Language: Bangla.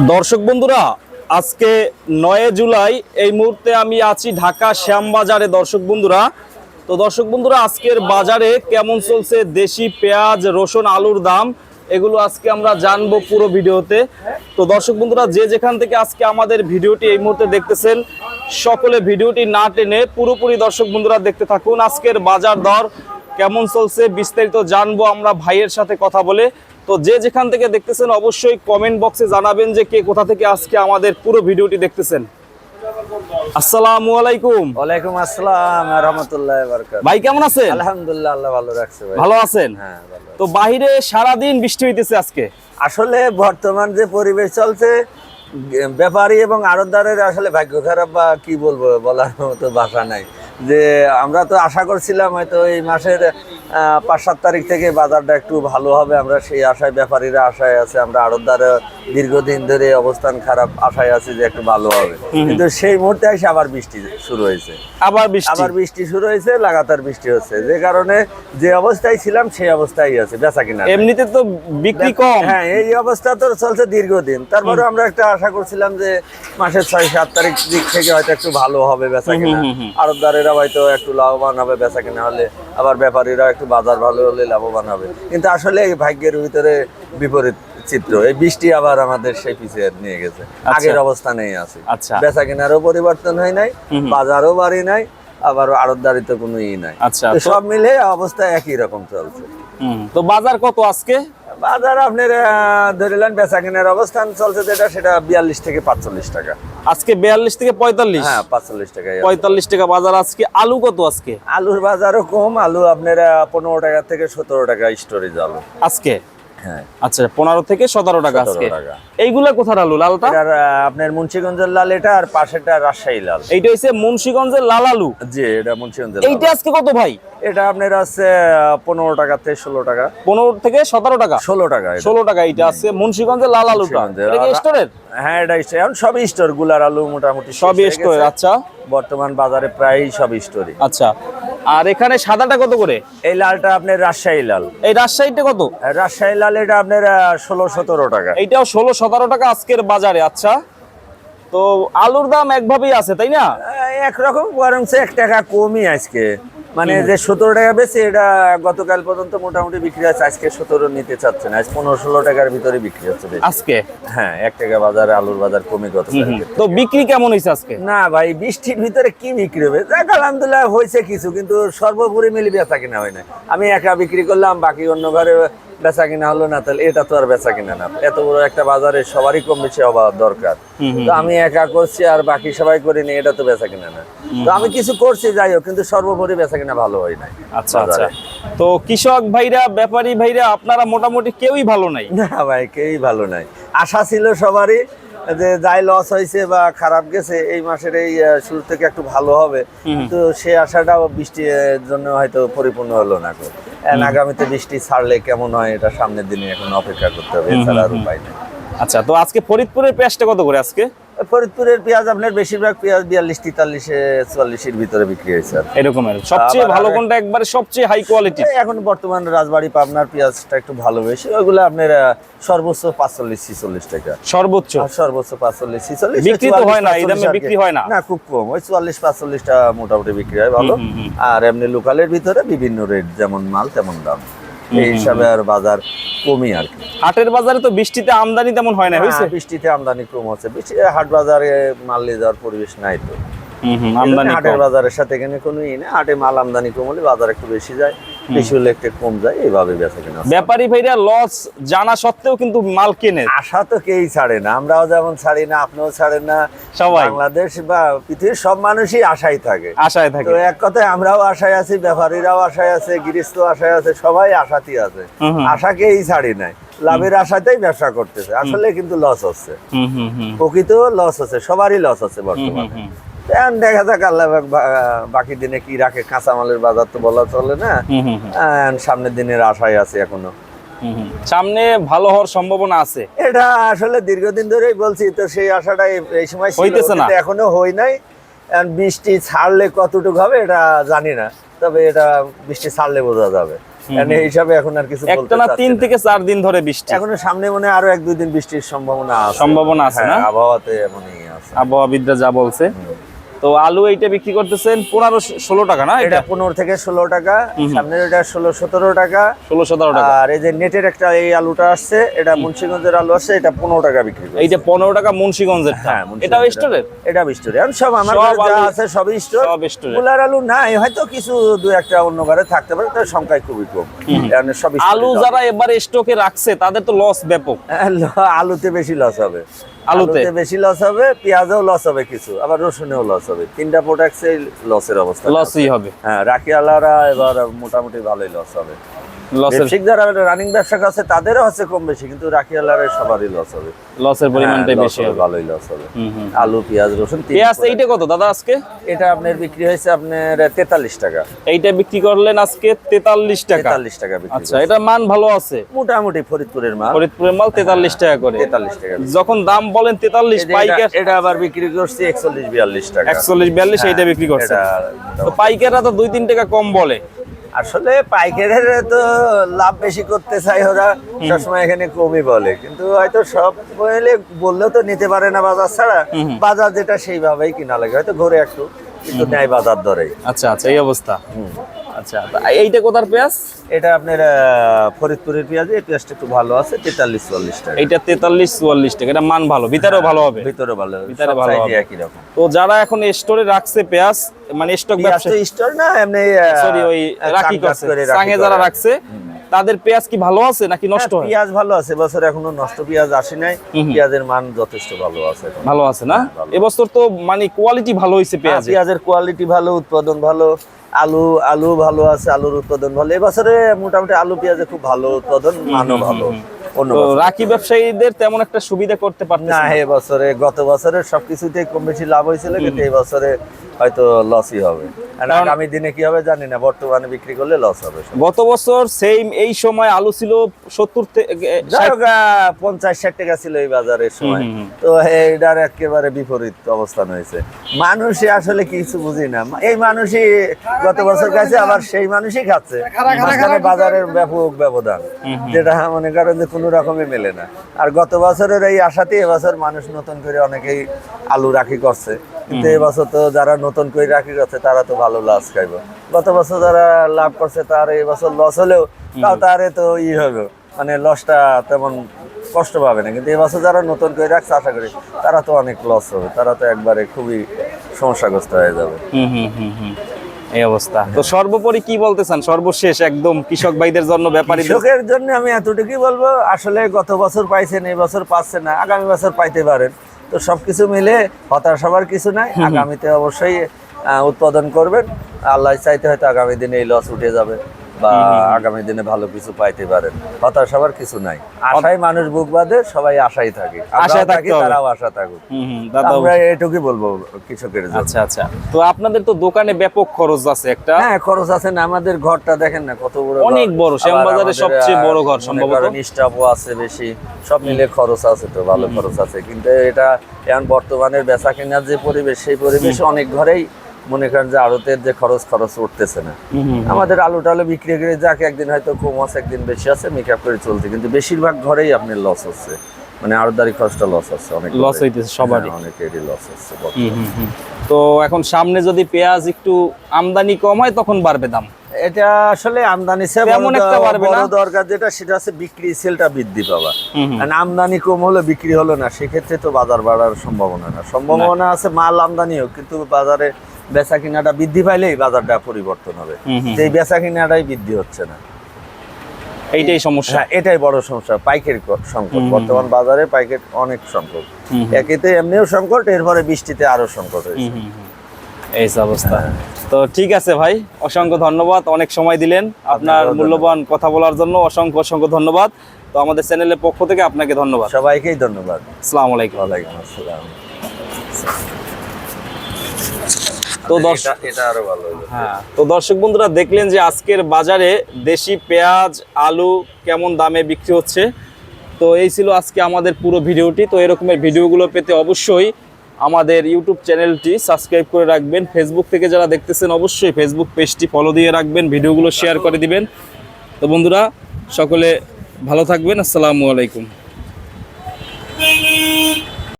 দর্শক বন্ধুরা, আজকে নয় জুলাই, এই মুহূর্তে আমি আছি ঢাকা শ্যামবাজারে, দর্শক বন্ধুরা। তো দর্শক বন্ধুরা, আজকের বাজারে কেমন চলছে? দেশি পেঁয়াজ, রসুন, আলুর দাম, এগুলো আজকে আমরা জানব পুরো ভিডিওতে। তো দর্শক বন্ধুরা, যে যেখান থেকে আজকে আমাদের ভিডিওটি এই মুহূর্তে দেখতেছেন, সকলে ভিডিওটি না টেনে পুরোপুরি দর্শক বন্ধুরা দেখতে থাকুন। আজকের বাজার দর কেমন চলছে, বিস্তারিত জানব আমরা ভাইয়ের সাথে কথা বলে। তো যে যেখান থেকে দেখতেছেন অবশ্যই কমেন্ট বক্সে জানাবেন যে কে কোথা থেকে আজকে আমাদের পুরো ভিডিওটি দেখতেছেন। আসসালামু আলাইকুম। ওয়ালাইকুম আসসালাম রহমতুল্লাহ বরকাত ভাই কেমন আছেন? আলহামদুলিল্লাহ আল্লাহ ভালো রাখছে ভাই। ভালো আছেন? হ্যাঁ ভালো তো বাইরে সারা দিন বৃষ্টি হইতেছে আজকে। আসলে বর্তমান যে পরিবেশ চলছে ব্যাপারী এবং আড়তদারের আসলে ভাগ্য খারাপ বা কি বলব বলার মতো ভাষা নাই। যে আমরা তো আশা করছিলাম হয়তো এই মাসের পাঁচ সাত তারিখ থেকে বাজারটা একটু ভালো হবে। আমরা সেই আশায় ব্যাপারীরা আশায় আছে। আমরা আড়তদারে দীর্ঘদিন ধরে অবস্থান খারাপ আশায় আছি যে একটু ভালো হবে। কিন্তু সেই মুহূর্তে এসে আবার বৃষ্টি শুরু হয়েছে। আবার বৃষ্টি। আবার বৃষ্টি শুরু হয়েছে লাগাতার বৃষ্টি হচ্ছে। যে কারণে যে অবস্থায় ছিলাম সেই অবস্থায় আছে বেচা কিনা এমনিতে তো বিক্রি কম। হ্যাঁ এই অবস্থা তো চলছে দীর্ঘদিন। তারপরে আমরা একটা আশা করছিলাম যে মাসের ছয় সাত তারিখ দিক থেকে হয়তো একটু ভালো হবে বেচা কিনা আড়তদারেরা হয়তো একটু লাভবান হবে বেচা কিনা হলে আবার ব্যাপারীরা একটু বাজার ভালো হলে লাভবান হবে। কিন্তু আসলে এই ভাগ্যের ভিতরে বিপরীত চিত্র এই বৃষ্টি আবার আমাদের সেই পিছিয়ে নিয়ে গেছে। আগের অবস্থানেই আছে। আচ্ছা। বেচা কেনারও পরিবর্তন হয় নাই বাজারও বাড়ি নাই আবার আড়তদারিতে কোনো ই নাই। আচ্ছা সব মিলে অবস্থা একই রকম চলছে। তো বাজার কত আজকে? বাজার আপনার ধরে নেন বেচা কেনার অবস্থান চলছে যেটা সেটা বিয়াল্লিশ থেকে পাঁচচল্লিশ টাকা। আজকে বিয়াল্লিশ থেকে পঁয়তাল্লিশ? হ্যাঁ পাঁচচল্লিশ টাকা পঁয়তাল্লিশ টাকা বাজার আজকে আলু কত আজকে? আলুর বাজারও কম আলু আপনারা পনেরো টাকা থেকে সতেরো টাকা স্টোরেজ আলু। আজকে? হ্যাঁ। আচ্ছা পনেরো থেকে সতেরো টাকা আজকে। এইগুলা কোথার আলু লালটা? আপনার মুন্সিগঞ্জের লাল এটা আর পাশেরটা রাজশাহী লাল। এইটা হচ্ছে মুন্সিগঞ্জের লাল আলু জি এটা মুন্সিগঞ্জের এইটা আজকে কত ভাই? এটা আপনার আছে পনেরো টাকা থেকে ষোলো টাকা। পনেরো থেকে সতেরো টাকা? ষোলো টাকা ষোলো টাকা এইটা আছে মুন্সিগঞ্জের লাল আলুটা। এটা আর- স্টোরের? হ্যাঁ এটা এখন সবই স্টোরগুলার আলু মোটামুটি সবই গেছে। আচ্ছা। বর্তমান বাজারে প্রায় সব স্টোরি আচ্ছা। আর এখানে সাদাটা কত করে? এই লালটা আপনার রাজশাহী লাল। এই রাজশাহীটা কত? রাজশাহী লাল এটা আপনার ষোলো সতেরো টাকা। এইটাও ষোলো সতেরো টাকা আজকের বাজারে আচ্ছা। তো আলুর দাম একভাবেই আছে তাই না? একরকম বরং এক টাকা কমই আজকে। মানে যে সতেরো টাকা বেশি এটা গতকাল পর্যন্ত মোটামুটি বিক্রি আছে আজকে সতেরো নিতে চাচ্ছে না আজ পনেরো ষোলো টাকার ভিতরে বিক্রি হচ্ছে আজকে? হ্যাঁ এক টাকা বাজার আলুর বাজার কমে গত তো বিক্রি কেমন হয়েছে আজকে? না ভাই বৃষ্টির ভিতরে কি বিক্রি হবে? যাক আলহামদুলিল্লাহ হয়েছে কিছু কিন্তু সর্বোপরি মিলে বেচা কিনা হয় না আমি একা বিক্রি করলাম বাকি অন্য ঘরে বেচা কিনা হলো না তাহলে এটা তো আর বেচা কিনা না। এত বড় একটা বাজারে সবারই কম বেশি হওয়া দরকার। তো আমি একা করছি আর বাকি সবাই করিনি এটা তো বেচা কিনা না। তো আমি কিছু করছি যাই হোক কিন্তু সর্বোপরি বেচা কিনা ভালো হয় নাই। আচ্ছা আচ্ছা। তো কৃষক ভাইরা ব্যাপারী ভাইরা আপনারা মোটামুটি কেউই ভালো নাই? না ভাই কেউই ভালো নাই। আশা ছিল সবারই যে যাই লস হয়েছে বা খারাপ গেছে এই মাসের এই শুরু থেকে একটু ভালো হবে। কিন্তু সে আশাটাও বৃষ্টির জন্য হয়তো পরিপূর্ণ হলো না আগামীতে বৃষ্টি ছাড়লে কেমন হয় এটা সামনের দিনে এখন অপেক্ষা করতে হবে এছাড়া আর উপায় নেই। আচ্ছা তো আজকে ফরিদপুরের পেঁয়াজটা কত করে আজকে? ফরিদপুরের পেঁয়াজ আপনার বেশিরভাগ পেঁয়াজ বিয়াল্লিশ তেতাল্লিশে চুয়াল্লিশের ভিতরে বিক্রি হয়েছে। এরকমের সবচেয়ে ভালো কোনটা একবারে সবচেয়ে হাই কোয়ালিটি এখন বর্তমান রাজবাড়ি পাবনার পেঁয়াজটা একটু ভালো বেশি। ওইগুলো আপনার সর্বোচ্চ পাঁচচল্লিশ ছিচল্লিশ টাকা। সর্বোচ্চ? সর্বোচ্চ পাঁচচল্লিশ ছিচল্লিশ বিক্রি তো হয় না, এই দামে বিক্রি হয় না। না খুব কম। ওই চুয়াল্লিশ পাঁচচল্লিশটা মোটামুটি বিক্রি হয় ভালো। আর এমনি লোকালের ভিতরে বিভিন্ন রেট যেমন মাল তেমন দাম। এই হিসাবে আর বাজার কমই আর কি। হাটের বাজারে তো বৃষ্টিতে আমদানি তেমন হয় না হ্যাঁ, বৃষ্টিতে আমদানি কম হচ্ছে। বৃষ্টি হাট বাজারে মাল নিয়ে যাওয়ার পরিবেশ নাই তো। হাটের। বাজারের সাথে এখানে কোনো ই নেই। হাটে মাল আমদানি কম হলে বাজার একটু বেশি যায় বেশি হলে একটু কম যায় এইভাবে বেচা কেনা ব্যাপারী ভাইরা লস জানা সত্ত্বেও কিন্তু মাল কেনে। আশা তো কেই ছাড়ে না। আমরাও যেমন ছাড়ি না আপনিও ছাড়েন না। সবাই। বাংলাদেশ বা পৃথিবীর সব মানুষই আশায় থাকে। আশায় থাকে। তো এক কথায় আমরাও আশায় আছি ব্যাপারীরাও আশায় আছে গৃহস্থ আশায় আছে সবাই আশাতেই আছে। হুম। আশাকেই ছাড়ি নাই। লাভের আশাতেই ব্যবসা করতেছে। আসলে কিন্তু লস হচ্ছে। প্রকৃত লস হচ্ছে সবারই লস হচ্ছে বর্তমানে। এখন দেখা যাক আল্লাহ বাকি দিনে কি রাখে। কাঁচামালের বাজার তো বলা চলে না। সামনের দিনের আশায় আছে এখনও। সামনে ভালো হওয়ার সম্ভাবনা আছে। এটা আসলে দীর্ঘদিন ধরেই বলছি তো সেই আশাটা এই- সময় হইতেছে না। এখনও হই নাই। বৃষ্টি ছাড়লে কতটুকু হবে এটা জানি না। তবে এটা বৃষ্টি ছাড়লে বোঝা যাবে। এই হিসাবে এখন আর কিছু বলতে একটা না তিন থেকে চার দিন ধরে বৃষ্টি। এখনও সামনে মনে হয় আরও এক দুই দিন বৃষ্টির সম্ভাবনা আছে। সম্ভাবনা আছে না? হ্যাঁ, আবহাওয়াতে এমনই আছে। আবহাওয়াবিদরা যা বলছে। তো আলু এইটা বিক্রি করতেছেন পনেরো ষোলো টাকা না এটা এটা? পনেরো থেকে ষোলো টাকা সামনের এটা ষোলো সতেরো টাকা। ষোলো সতেরো টাকা। আর এই যে নেটের একটা এই আলুটা আসছে এটা মুন্সিগঞ্জের আলু আসছে এটা পনেরো টাকা বিক্রি করছে। এইটা পনেরো টাকা মুন্সিগঞ্জের হ্যাঁ স্টোরের এটা বিস্টোরে এখন সব আমার যা আছে সবই স্টোর। সব স্টোরে। কুলার আলু নাই হয়তো কিছু দু একটা অন্য ঘরে থাকতে পারে তার সংখ্যায় খুবই কম। সব আলু যারা এবারে স্টকে রাখছে তাদের তো লস ব্যাপক। হ্যাঁ, আলুতে বেশি লস হবে। আলুতে? বেশি লস হবে পেঁয়াজেও লস হবে কিছু আবার রসুনেও লস হবে। তিনটা প্রোডাক্টসে লসের অবস্থা। লসই হবে। হ্যাঁ রাখিয়ালারা এবার মোটামুটি ভালোই লস হবে। ব্যবসায়িক যারা রানিং ব্যবসা করছে তাদেরও হচ্ছে কম বেশি কিন্তু রাখিয়ালারের সবারই লস হবে। লসের পরিমাণটাই হ্যাঁ, বেশি হবে, ভালোই লস হবে। আলু পেঁয়াজ রসুন পেঁয়াজ এইটা কত দাদা আজকে? এটা আপনার বিক্রি হয়েছে আপনার তেতাল্লিশ টাকা। এইটা বিক্রি করলেন আজকে তেতাল্লিশ টাকা। তেতাল্লিশ টাকা আচ্ছা এটা মান ভালো আছে? মোটামুটি ফরিদপুরের মাল। ফরিদপুরের মাল তেতাল্লিশ টাকা করে। তেতাল্লিশ টাকা যখন দাম বলেন তেতাল্লিশ পাইকার এটা- আবার বিক্রি করছি একচল্লিশ বিয়াল্লিশ টাকা। একচল্লিশ বিয়াল্লিশ হ্যাঁ, এইটা বিক্রি করছে তো পাইকাররা তো দুই তিন টাকা কম বলে। আসলে পাইকারের তো লাভ বেশি করতে চাই ওরা সবসময় এখানে কমই বলে। কিন্তু হয়তো সব বলে বললেও তো নিতে পারে না বাজার ছাড়া। বাজার যেটা সেইভাবেই কিনা লাগে হয়তো ঘরে একটু কিন্তু নেয় বাজার দরে আচ্ছা আচ্ছা এই অবস্থা। আচ্ছা এইটা কোথার পেঁয়াজ? এটা আপনার ফরিদপুরের পেঁয়াজ এই পেঁয়াজটা একটু ভালো আছে তেতাল্লিশ চুয়াল্লিশ টাকা। এইটা তেতাল্লিশ চুয়াল্লিশ টাকা এটা মান ভালো ভিতরেও ভালো হবে। ভিতরে ভালো ভিতরে ভালো হবে। একই রকম। তো যারা এখন স্টোরে রাখছে পেঁয়াজ মানে স্টক ব্যবসা স্টোর না এমনি সরি ওই রাখি করছে। সাঙে যারা রাখছে তাদের পেঁয়াজ কি ভালো আছে নাকি নষ্ট হয়? হ্যাঁ, পেঁয়াজ ভালো আছে এবছর এখনও নষ্ট পেঁয়াজ আসে নাই। পেঁয়াজের মান যথেষ্ট ভালো আছে ভালো আছে না? এবছর তো মানে কোয়ালিটি ভালো হয়েছে হ্যাঁ, পেঁয়াজ পেঁয়াজের কোয়ালিটি ভালো উৎপাদন ভালো আলু আলু ভালো আছে আলুর উৎপাদন ভালো। এবছরে মোটামুটি আলু পেঁয়াজে খুব ভালো উৎপাদন মানও ভালো। রাখি ব্যবসায়ীদের তেমন একটা সুবিধা করতে পারতেছে না এ বছরে গত বছরে সবকিছুতেই কম বেশি লাভ হয়েছিল কিন্তু এই বছরে হয়তো লসই হবে। আগামী দিনে কি হবে জানি না বর্তমানে বিক্রি করলে লস হবে গত বছর সেম এই সময় আলু ছিল সত্তর থেকে পঞ্চাশ ষাট টাকা ছিল এই বাজারের সময়। তো এইটার একেবারে বিপরীত অবস্থান হয়েছে। মানুষই আসলে কিছু বুঝি না। এই মানুষই গত বছর খাচ্ছে আবার সেই মানুষই খাচ্ছে। মাঝখানে বাজারের ব্যাপক ব্যবধান। যেটা মনে করেন যে কোনো রকমে মেলে না। আর গত বছরের এই আশাতে এবছর মানুষ নতুন করে অনেকেই আলু রাখি করছে। কিন্তু এবছর তো যারা নতুন করে রাখি করছে তারা তো ভালো লস খাইব। গত বছর যারা লাভ করছে তার এই বছর লস হলেও তাও তারে তো ই হবে মানে লসটা তেমন কষ্ট পাবে না। কিন্তু এবছর যারা নতুন করে রাখছে আশা করি তারা তো অনেক লস হবে। তারা তো একবারে খুবই সমস্যাগ্রস্ত হয়ে যাবে। হুম হুম হুম হুম। এই অবস্থা। তো সর্বোপরি কি বলতে চান সর্বশেষ একদম কৃষক ভাইদের জন্য ব্যাপারী কৃষকের জন্য আমি এতটুকুই বলব আসলে গত বছর পাইছেন এই বছর পাচ্ছেন না আগামী বছর পাইতে পারেন। তো সবকিছু মিলে হতাশ হবার কিছু নাই আগামীতে অবশ্যই আহ, উৎপাদন করবেন। আল্লাহ চাইতে হয়তো আগামী দিনে এই লস উঠে যাবে। বা আগামী দিনে ভালো কিছু পাইতে পারেন। হতাশ হবার কিছু নাই। আশায় মানুষ বুক বাঁধে সবাই আশাই থাকে। আশায় থাকতে থাকি তারাও আশা থাকুক। আমরা এটুকুই বলব কৃষকের আচ্ছা আচ্ছা। তো আপনাদের তো দোকানে ব্যাপক খরচ আছে একটা। হ্যাঁ খরচ আছে না। আমাদের ঘরটা দেখেন না কত বড় অনেক বড়, আবার শ্যামবাজারের সবচেয়ে বড় ঘর সম্ভবত। স্টাফও আছে বেশি। সব মিলে খরচ আছে তো ভালো খরচ আছে। কিন্তু এটা এখন বর্তমানের বেচা কেনার যে পরিবেশ সেই পরিবেশ অনেক ঘরেই মনে করেন যে আড়তের যে খরচ খরচ উঠতেছে না। আমাদের আলু টালু বিক্রি করে যাক একদিন হয়তো কম আছে একদিন বেশি আছে মেকআপ করে চলতে কিন্তু বেশিরভাগ ঘরেই আপনার লস হচ্ছে। মানে আড়তদারি খরচটা লস হচ্ছে অনেক লস হইতেছে সবারই। হ্যাঁ, অনেকেরই লস হচ্ছে। তো এখন সামনে যদি পেঁয়াজ একটু আমদানি কম হয় তখন বাড়বে দাম? এটা আসলে আমদানি। দরকার যেটা সেটা বিক্রি সেলটা বৃদ্ধি পাওয়া। হুম। আমদানি কম হলে বিক্রি হলো না সেক্ষেত্রে তো বাজার বাড়ার সম্ভাবনা না। সম্ভাবনা আছে মাল আমদানি হোক কিন্তু বাজারে বেচা কিনাটা বৃদ্ধি পাইলেই বাজারটা পরিবর্তন হবে। যে বেচা কিনাটাই বৃদ্ধি হচ্ছে না। এইটাই সমস্যা। হ্যাঁ এটাই বড় সমস্যা পাইকের সংকট। বর্তমান বাজারে পাইকের অনেক সংকট। একেতে এমনিও সংকট এরপরে বৃষ্টিতে আরও সংকট হয়েছে। এই অবস্থা। তো ঠিক আছে ভাই অসংখ্য ধন্যবাদ অনেক সময় দিলেন আপনার মূল্যবান কথা বলার জন্য অসংখ্য অসংখ্য ধন্যবাদ। তো আমাদের চ্যানেলের পক্ষ থেকে আপনাকে ধন্যবাদ। সবাইকেই ধন্যবাদ। আসসালামু আলাইকুম। ওয়ালাইকুম আসসালাম। তো দর্শক এটা- আরও ভালো হ্যাঁ। তো দর্শক বন্ধুরা দেখলেন যে আজকের বাজারে দেশি পেঁয়াজ আলু কেমন দামে বিক্রি হচ্ছে? তো এই ছিল আজকে আমাদের পুরো ভিডিওটি। তো এরকমের ভিডিওগুলো পেতে অবশ্যই আমাদের ইউটিউব চ্যানেলটি সাবস্ক্রাইব করে রাখবেন। ফেসবুক থেকে যারা দেখতেছেন অবশ্যই ফেসবুক পেজটি ফলো দিয়ে রাখবেন ভিডিওগুলো শেয়ার করে দিবেন। তো বন্ধুরা সকলে ভালো থাকবেন। আসসালামু আলাইকুম।